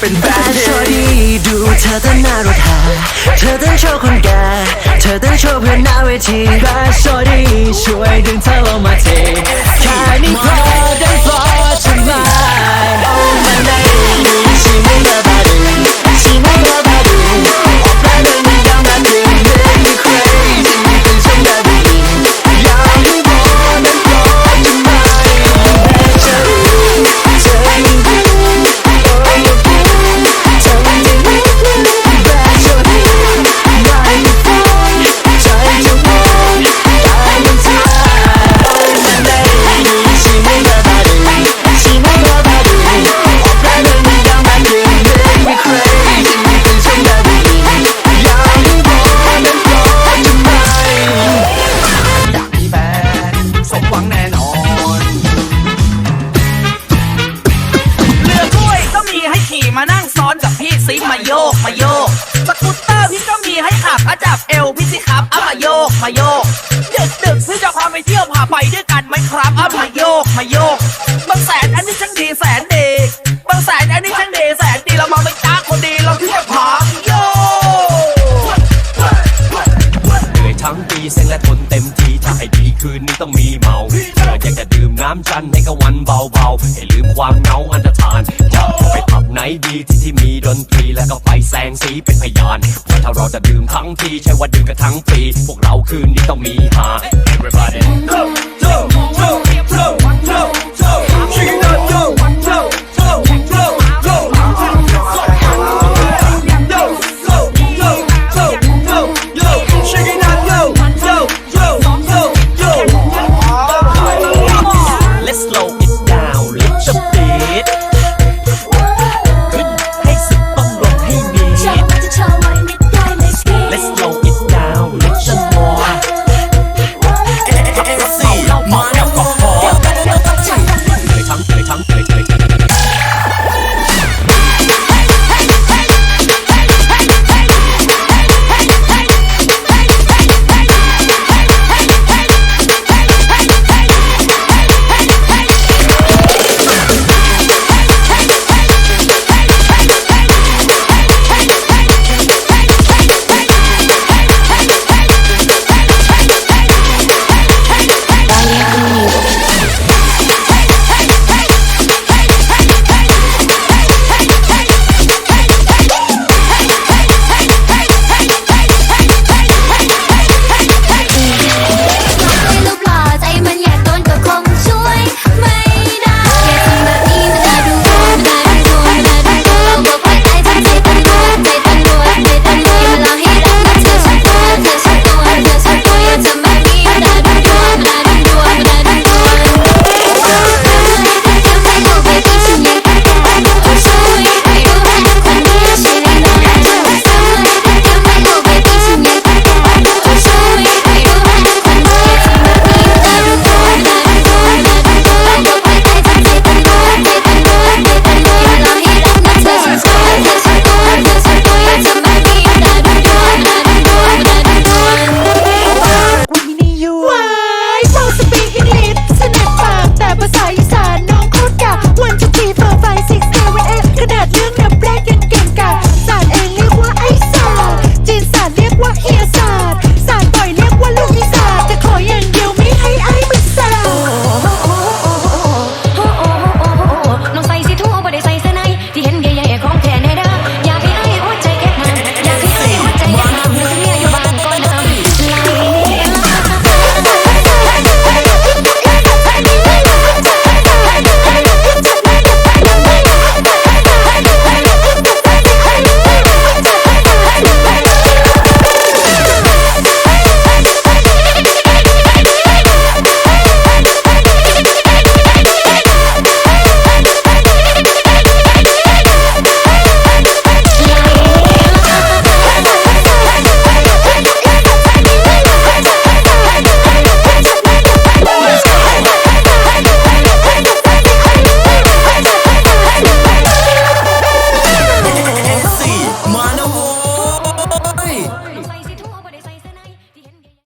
เป็นแฟนเธอดีดูเธอเต้นน่ารักเธอเต้นโชว์คนแก่เธอเต้นโชว์เพื่อนหน้าเวทีแบดโอดีช่วยดึงเธอลงมาเทแค่นี้พอได้พฉันมา Oh my lady ชีวิต จะพาไปเที่ยวพาไปด้วยกันไหมครับอะมาโยกมาโยกบางแสนอันนี้ช่างดีแสนดีบางแสนอันนี้ช่างดีแสนดีเรามาเป็นจ้าคนดีเราที่จะพาโยกเหนื่อยทั้งปีเซ็งและทนเต็มที่ถ้าให้ดีคืนนี้ต้องมีเมาเธออยากจะดื่มน้ำจันท์ให้กับวันเบาๆให้ลืมความเหงาอัน ดีที่ที่มีดนตรีแล้วก็ไฟแสงสีเป็นพยานว่าถ้าเราจะดื่มทั้งทีใช่ว่าดื่มกันทั้งปี พวกเราคืนนี้ต้องมีฮา Everybody Go, go, go,